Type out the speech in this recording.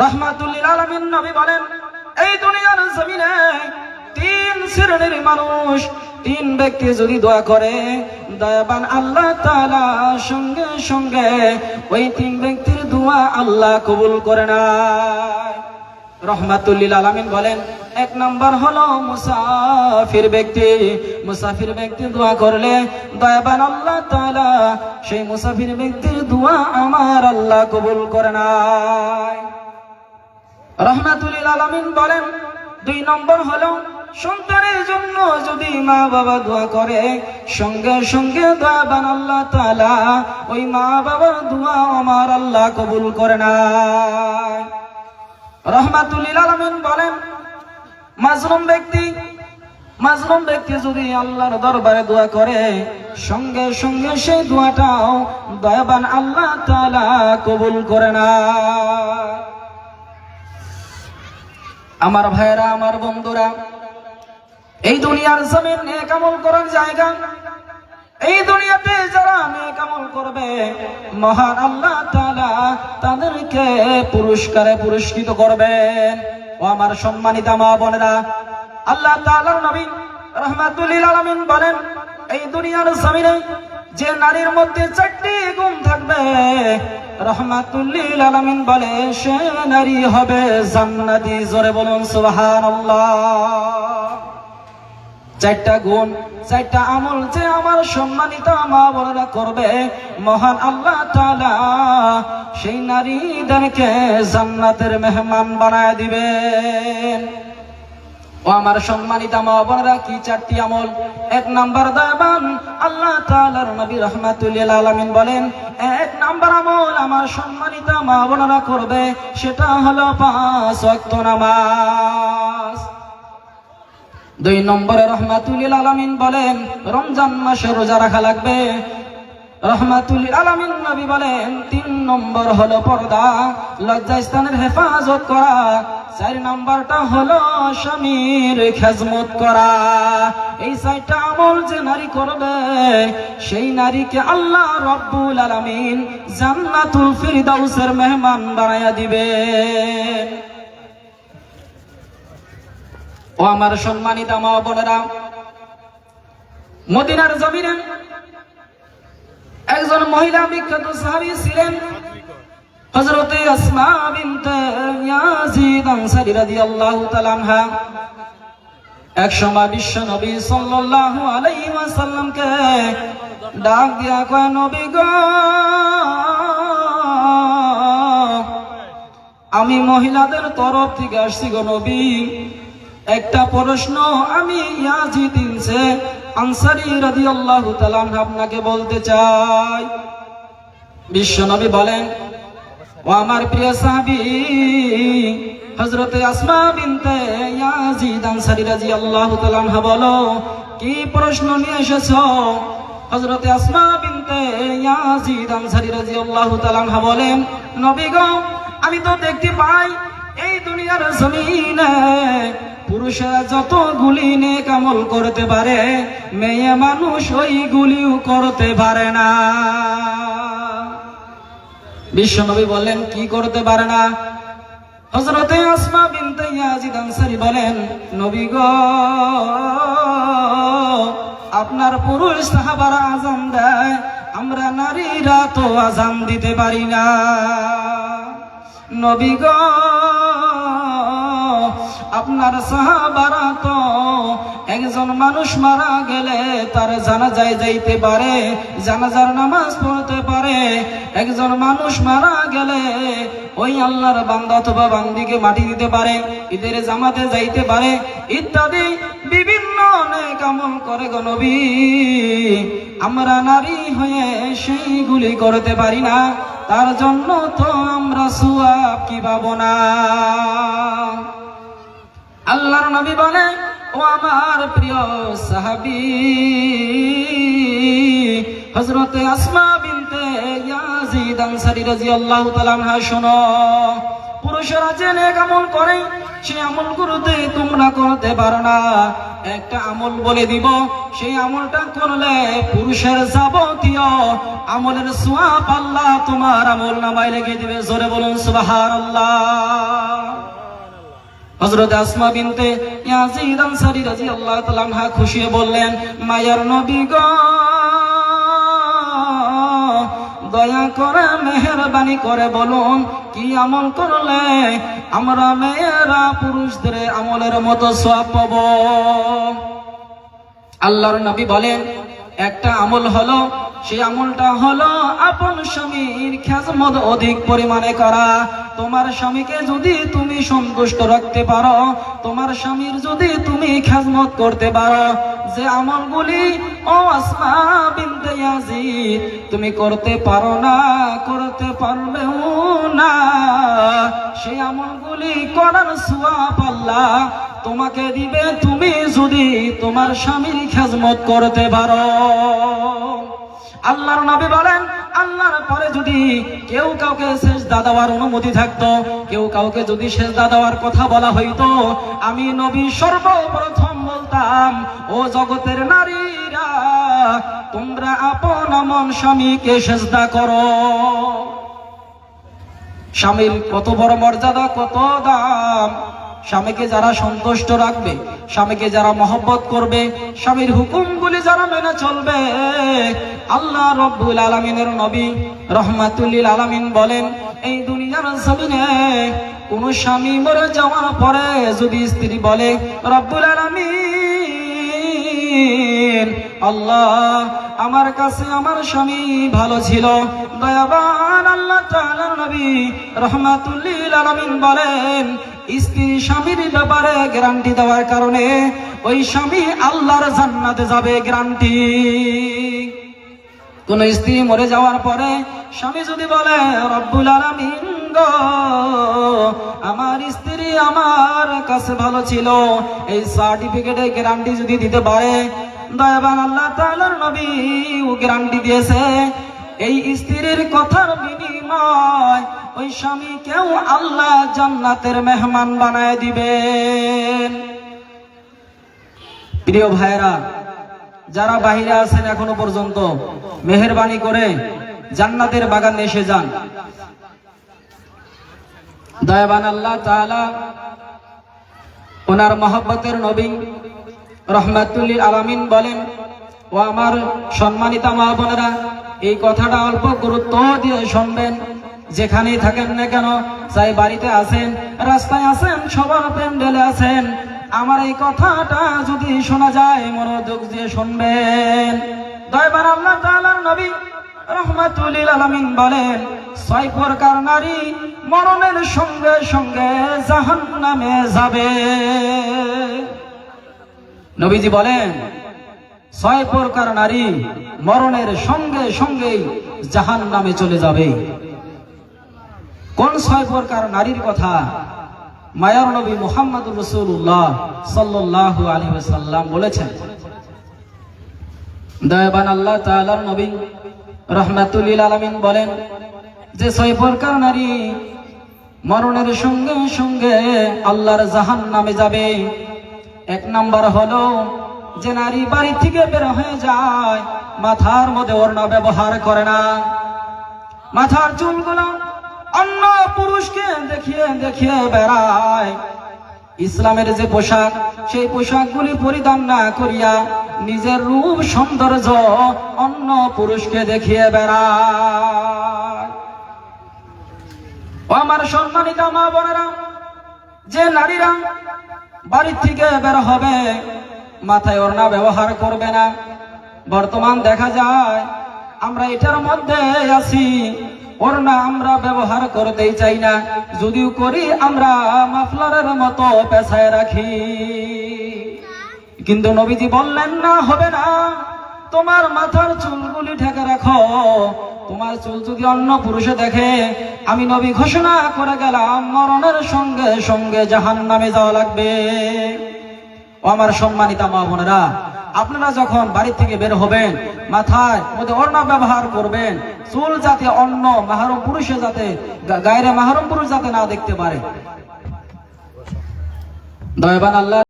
রহমাতুল্লিল আলমিন নবী বলেন, এই দুনিয়ার জমিনে তিন শ্রেণির মানুষ, তিন ব্যক্তি যদি দোয়া করে, দয়াবান আল্লাহ তাআলা সঙ্গে সঙ্গে ওই তিন ব্যক্তির দোয়া আল্লাহ কবুল করে না রহমাতুল্লিল আলামিন বলেন, এক নম্বর হলো মুসাফির ব্যক্তি। মুসাফির ব্যক্তি দোয়া করলে, দয়াবান আল্লাহ তাআলা সেই মুসাফির ব্যক্তির দোয়া আমার আল্লাহ কবুল করে নাই রহমাতুল্লিল আলামিন বলেন, দুই নম্বর হলো সন্তানের জন্য যদি মা বাবা দোয়া করে, সঙ্গে সঙ্গে দয়াবান আল্লাহ তাআলা ওই মা বাবার দোয়া আমার আল্লাহ কবুল করে নাই রহমাতুল্লিল আলমিন বলেন, মাজলুম ব্যক্তি মাজলুম ব্যক্তি যদি আল্লাহর দরবারে দোয়া করে, সঙ্গে সঙ্গে সেই দোয়াটাও দয়াবান আল্লাহ তাআলা কবুল করে না। আমার ভাইরা আমার বন্ধুরা, এই দুনিয়ার জমিন নেক আমল করার জায়গা এই দুনিয়াতে যারা নেক আমল করবে, মহান আল্লাহ তাআলা তাদেরকে পুরস্কারে পুরস্কৃত করবেন। ও আমার সম্মানিত মা বোনেরা, আল্লাহ তাআলার নবী রহমাতুল্লিল আলামিন বলেন, এই দুনিয়ার জমিনে যে নারীর মধ্যে চারটি গুণ থাকবে, রহমাতুল্লিল আলামিন বলে, সে নারী হবে জান্নাতি। জোরে বলুন, সুবহানাল্লাহ। চারটা গুণ, চারটা আমল যে আমার সম্মানিত মা বোনেরা করবে, মহান আল্লাহ তাআলা সেই নারীদেরকে জান্নাতের মেহমান বানায় দিবেন। ও আমার সম্মানিত মা বোনেরা, কি চারটি আমল? এক নাম্বার দয়াবান আল্লাহ তাআলার নবী রহমাতুল্লিল আলামিন বলেন, এক নাম্বার আমল আমার সম্মানিত মা বোনেরা করবে, সেটা হলো পাঁচ ওয়াক্ত নামাজ। দুই নম্বরে রহমাতুল্লিল আলামিন বলেন, রমজান মাসে রোজা রাখা লাগবে। রহমাতুল আলামিন নবী বলেন, তিন নম্বর হলো পর্দা লজ্জা স্থানের হেফাজত করা। চার নম্বরটা হলো স্বামীর খেজমত করা। এই চারটা আমল যে নারী করবে, সেই নারীকে আল্লাহ রব্বুল আলামিন জান্নাতুল ফিরদাউসের মেহমান বানায়া দিবেন। ও আমার সম্মানিত মা বোনেরা, মদিনার জমিনে একজন মহিলা বিখ্যাত সাহাবী ছিলেন, হযরতে আসমা বিনতে ইয়াজিদ আনসারী রাদিয়াল্লাহু তাআলা আনহা। এক সময় বিশ্ব নবী সাল্লাল্লাহু আলাইহি ওয়াসাল্লামকে ডাক দিয়া কয়, নবী গো, আমি মহিলাদের তরফ থেকে আসছি গো নবী। একটা প্রশ্ন আমি ইয়াজিদ ইনসে আনসারী তাআলা আনহু আপনাকে বলতে চাই। বিশ্বনবী বলেন, ও আমার প্রিয় সাহাবী, হযরতে আসমা বিনতে ইয়াজিদ আনসারী রাদিয়াল্লাহু তাআলা আনহা বলো, কি প্রশ্ন নিয়ে এসেছ? হযরতে আসমা বিনতে ইয়াজিদ আনসারী রাদিয়াল্লাহু তাআলা আনহা বলেন, নবী গো, আমি তো দেখতে পাই এই দুনিয়ার জমিনে পুরুষেরা যত গুলি নেক আমল করতে পারে, মেয়ে মানুষ ওই গুলিও করতে পারে না। বিশ্বনবী বলেন কি করতে পারে না? হজরতে আসমা বিনতে ইয়াজিদ আনসারী বলেন, নবী গো, আপনার পুরুষ সাহাবারা আজান দেয়, আমরা নারীরা তো আজান দিতে পারি না। নবী আপনার সাহাবারা তো একজন মানুষ মারা গেলে তার জানাজায় যাইতে পারে, জানাজার নামাজ পড়তে পারে। একজন মানুষ মারা গেলে ওই আল্লাহর বান্দা অথবা বান্দিকে মাটি দিতে পারে, ঈদের জামাতে যাইতে পারে ইত্যাদি বিভিন্ন অনেক আমল করে গো নবী। আমরা নারী হয়ে সেইগুলি করতে পারি না, তার জন্য তো আমরা সুয়াব কি পাবো না। আল্লাহর নবী বলে, ও আমার প্রিয় সাহাবী, হযরতে আসমা বিনতে ইয়াজিদ আনসারী রাদিয়াল্লাহু তাআলা আনহা, শোনো, পুরুষেরা যে নেক আমল করে সেই আমল গুলোতে তোমরা করতে পারো না। একটা আমল বলে দিব, সেই আমলটা করলে পুরুষের যাবতীয় আমলের সোয়াব আল্লাহ তোমার আমল নামায় লেগে দিবে। জোরে বলুন, সুবহানাল্লাহ। হযরত আসমা বিনতে ইয়াজিদ আনসারী রাদিয়াল্লাহু তাআলা আনহা খুশি বললেন, মায়ার নবী গো, দয়া করে মেহেরবানি করে বলুন, কি আমল করলে আমরা মেয়েরা পুরুষদের আমলের মতো সওয়াব পাবো? আল্লাহর নবী বলেন, একটা আমল হলো সেই আমলটা হলো আপন স্বামীর খেজমত অধিক পরিমাণে করা। তোমার স্বামীকে যদি তুমি সন্তুষ্ট রাখতে পারো, তোমার স্বামীর যদি তুমি খেজমত করতে পারো, যে আমলগুলি, ও আসমা তুমি করতে পারো না, করতে পারবেও না। সেই আমলগুলি করার সোয়াব আল্লাহ তোমাকে দিবে, তুমি যদি তোমার স্বামীর খেজমত করতে পারো। আল্লাহর নবী বলেন, আল্লাহর পরে যদি কেউ কাউকে সেজদা দেওয়ার অনুমতি থাকতো, কেউ কাউকে যদি সেজদা দেওয়ার কথা বলা হইতো, আমি নবী সর্বপ্রথম বলতাম, ও জগতের নারীরা, তোমরা আপন আমন স্বামীকে সেজদা করো। স্বামীর কত বড় মর্যাদা, কত দাম। স্বামীকে যারা সন্তুষ্ট রাখবে, স্বামীকে যারা মহব্বত করবে, স্বামীর হুকুমগুলি যারা মেনে চলবে। আল্লাহ রব্বুল আলমিনের নবী রহমাতুল্লিল আলামিন বলেন, এই দুনিয়ার জমিনে কোন স্বামী মরে যাওয়ার পরে যদি স্ত্রী বলে, রব্বুল আলামিন, আল্লাহ, আমার কাছে আমার স্বামী ভালো ছিল, দয়াবান আল্লাহ নবী রহমাতুল্লিল আলামিন বলেন স্ত্রী স্বামীর ব্যাপারে গ্যারান্টি দেওয়ার কারণে ওই স্বামী আল্লাহর জান্নাতে যাবে গ্যারান্টি কোন স্ত্রী মরে যাওয়ার পরে স্বামী যদি বলে, রব্বুল আলামিন আমার স্ত্রী আমার কাছে ভালো ছিল, এই সার্টিফিকেটে গ্যারান্টি যদি দিতে পারে, দয়াবান আল্লাহ তাআলার নবী ও গ্যারান্টি দিয়েছে, এই স্ত্রীর কথার বিনিময় ওই স্বামীকেও আল্লাহ জান্নাতের মেহমান বানায় দিবেন। প্রিয় ভাইরা যারা বাহিরে আছেন এখনও পর্যন্ত, মেহরবানি করে জান্নাতের বাগানে এসে যান। দয়াবান আল্লাহ তাআলা ওনার মহব্বতের নবী রহমাতুল্লিল আলামিন বলেন, ও আমার সম্মানিতা মা বোনেরা, এই কথাটা অল্প গুরুত্ব দিয়ে শুনবেন। যেখানেই থাকেন না কেন চাই বাড়িতে আছেন, রাস্তায় আছেন, সবার প্যান্ডেলে আছেন, আমার এই কথাটা যদি শোনা যায়, মনোযোগ দিয়ে শুনবেন। দয়বার আল্লাহ তাআলার নবী রহমাতুল্লিল আলামিন বলেন ছয় প্রকার নারী মরণের সঙ্গে সঙ্গে জাহান্নামে যাবে। নবীজি বলেন ছয় প্রকার নারী মরণের সঙ্গে সঙ্গেই জাহান নামে চলে যাবে। কোন ছয় প্রকার নারীর কথা? মায়ার নবী মোহাম্মদ রসুল্লাহ সাল্লাহ আলী সাল্লাম বলেছেন, দয়াবান আল্লাহ তাআলার নবী রহমাতুল্লিল আলামিন বলেন, যে ছয় প্রকার নারী মরণের সঙ্গে সঙ্গে আল্লাহর জাহান নামে যাবে। এক নাম্বার হলো যে নারী বাড়ি থেকে বের হয়ে যায়, মাথার মধ্যে ওড়না ব্যবহার করে না। মাথার চুলগুলো অন্য পুরুষকে দেখিয়ে দেখিয়ে বেড়ায়। ইসলামের যে পোশাক, সেই পোশাকগুলি পরিধান না করিয়া নিজের রূপ সৌন্দর্য অন্য পুরুষকে দেখিয়ে বেড়ায়। আমার সম্মানিত মা বোনেরা, যে নারীরা বাড়ির থেকে বের হবে, মাথায় ওড়না ব্যবহার করবে না। বর্তমান দেখা যায়, আমরা এটার মধ্যে আছি। ওড়না আমরা ব্যবহার করতেই চাই না। যদিও করি আমরা মাফলারের মতো পেশায় রাখি। কিন্তু নবীজি বললেন, না, হবে না। তোমার মাথার চুলগুলি ঢেকে রাখো। তোমার চুল যদি অন্য পুরুষে দেখে, আমি নবী ঘোষণা করে গেলাম, মরণের সঙ্গে সঙ্গে জাহান নামে যাওয়া লাগবে। ও আমার সম্মানিতা মা বোনেরা আপনারা যখন বাড়ি থেকে বের হবেন, মাথায় মধ্যে অন্য ব্যবহার করবেন, চুল যাতে অন্য মাহরম পুরুষে যাতে গায়ের মাহরম পুরুষ যাতে না দেখতে পারে। দয়াবান আল্লাহ